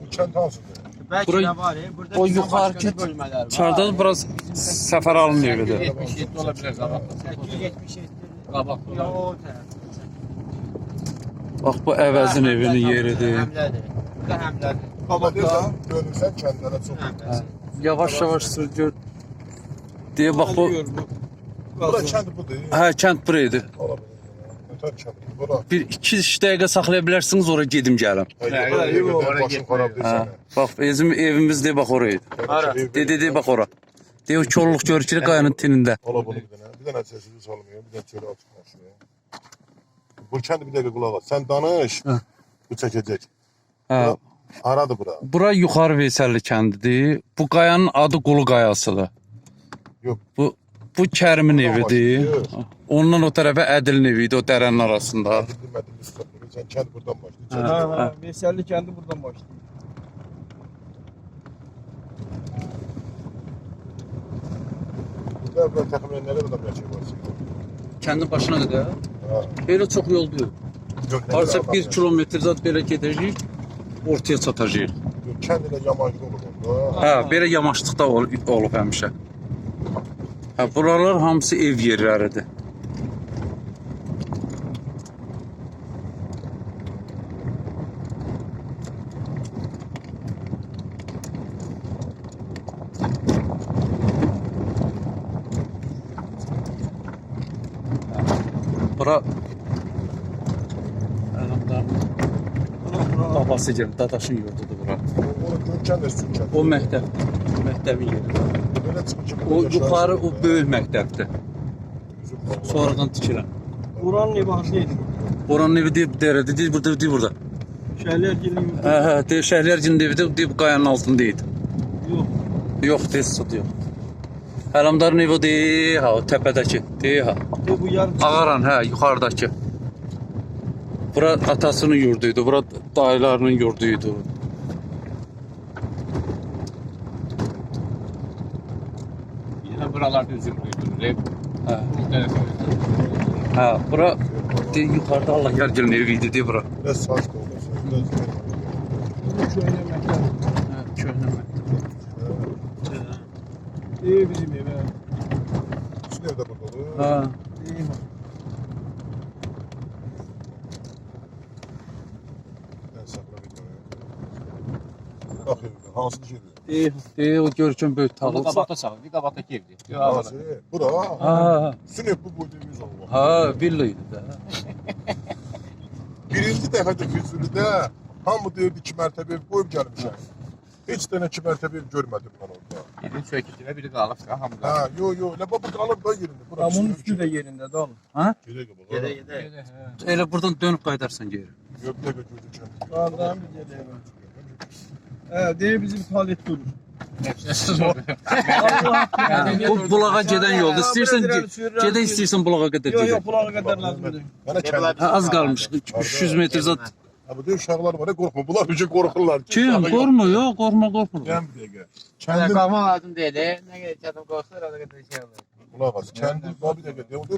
Bu kənd hansıdır? Belki Burayı- de var ya. Burada o bizden yukarı başka git. bölmeler var. Çarda biraz səfər alın evidir. 77 olabilir kabak. 877. Kabak Ya olabilir. o taraf. Bax bu əvəzin evinin yeridir. Həmlədir. Bu da həmlədir. Ama çox. həmlədir. Yavaş yavaş sür gör. Deyə bax bu Bura kənd budur. hə kənd bura idi. Ola bilir. Bura. Bir 2 dəqiqə saxlaya bilərsiniz ora gedim gəlim. Hayır, yok, yok, oraya başın gitmiyor. xarab Hə. desene. Bax bizim evimiz deyə bax oraydı. Hara? De de de bax ora. De o çolluq görür ki qayanın tinində. Ola bunu bir dənə. Bir dənə səsini salmıyor, bir dənə çölə atıq maşını. Bu kəndi bir dəqiqə qulaq as. Sən danış. Hə. Bu çəkəcək. Hə. Haradır bura? Bura yuxarı Veysəlli kəndidir. Bu qayanın adı Qulu qayasıdır. Yox. Bu bu Kərimin evidir. başlayır. Ondan o tərəfə Ədilin evi idi, o dərənin arasında. Bildim, sıxılmır. Sən kənd buradan başlayır. Hə. Çəkəcək. Ha ha. Veselli kendi buradan başlıyor. Burada əvvəl təxminən yaşayır var? Kəndin başına qədər. Ha. Belə çox yol deyil. Yox, nə Harca qədər 1 adam kilometr zad belə gedəcəyik, ortaya çatacağıq. Yox, Kənd ilə yamaclı olur onda. Hə, belə yamaçlıqda ol olub həmişə. Hə, buralar hamısı ev yerləridir. Bura. Babası gəlib, dadaşın yurdudur bura. O kənd. O məktəb, məktəbin yeri. O yuxarı o böyük məktəbdir. Sonradan tikilən. Buranın evi haslıydı. Oranın evi deyib dərədə, deyib burada, deyib burada. Şeyler gelin Hə, hə, deyib şəhərlərin evi də deyib qayanın altında idi. yok. Yox, tez sot yox. Hələmdarın evi o deyir, ha, o təpədəki. Deyir ha. Bu, bu yarım Ağaran, hə, yuxarıdakı. Bura atasının yurduydu, bura dayılarının yurduydu. Buralarda üzüm duyulur. Hep bu tarafa. hə, bura deyir yuxarıda Allah yərgilin evi idi, deyir bura. Biraz saç. Hə, köhnə məktəb. İyi bizim ev. ha. Sizin evdə burada olur. Hə. İyi bak. Bax evdə, hansı şeydir? Deyir o görkəm böyük tağıl. kabakta sağ. Bir kabaktaki evdi. Hansı? Bura. Ha, ev bu eviniz olur. ha, villa idi də. Birinci dəfədir Füzulidə hamı deyirdi iki mərtəbə ev qoyub gəlmişəm. Heç dənə iki mərtəbə ev görmədim mən orada. Birinin söküntüne biri kalıp hamda. Ha, yo yo, nə bu qalıb da yerində. Bura Ramın üstü de yerinde dal. Gedək bax. Yede yede. Elə buradan dönüb qayıdarsan geri. Yox, bir dəqiqə gözükən. Sağdan bir ev. He, diye bizim tuvalet durur. Allah Bu bulağa gedən yolda istəyirsən gedə istəyirsən bulağa qədər Yok gedə. yok bulağa kadar lazım. Ha, az qalmış. 300 metr zat. Ha, bu da uşaqlar var, ya, qorxma. Bunlar bir şey qorxurlar. Kim? Qorxma, yox, qorxma, qorxma. Gəlin bir dəqiqə. Kendi Kəndin, kalma lazım değil. Ne kadar canım korksa o kadar şey olur. Kəndin, bax bir dəqiqə. deyim, o da